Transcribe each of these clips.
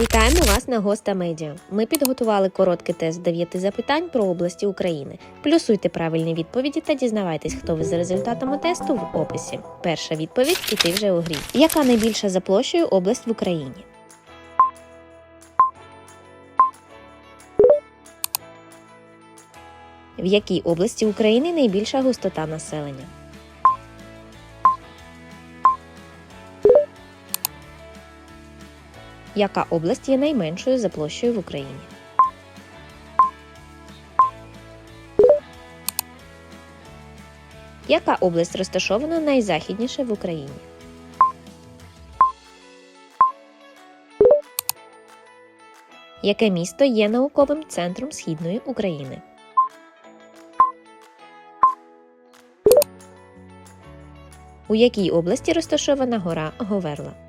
Вітаємо вас на Госта Медіа. Ми підготували короткий тест 9 запитань про області України. Плюсуйте правильні відповіді та дізнавайтесь, хто ви за результатами тесту в описі. Перша відповідь і ти вже у грі. Яка найбільша за площею область в Україні? В якій області України найбільша густота населення? Яка область є найменшою за площею в Україні? Яка область розташована найзахідніше в Україні? Яке місто є науковим центром Східної України? У якій області розташована гора Говерла?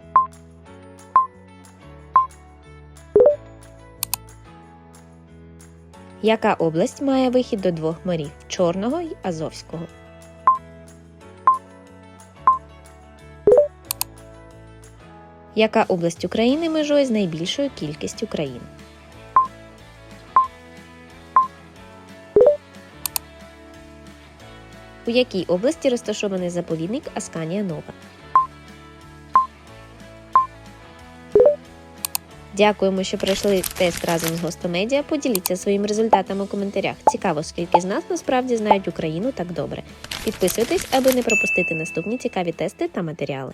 Яка область має вихід до двох морів Чорного й Азовського? Яка область України межує з найбільшою кількістю країн? У якій області розташований заповідник Асканія Нова? Дякуємо, що пройшли тест разом з Гостомедіа. Поділіться своїми результатами у коментарях. Цікаво, скільки з нас насправді знають Україну так добре. Підписуйтесь, аби не пропустити наступні цікаві тести та матеріали.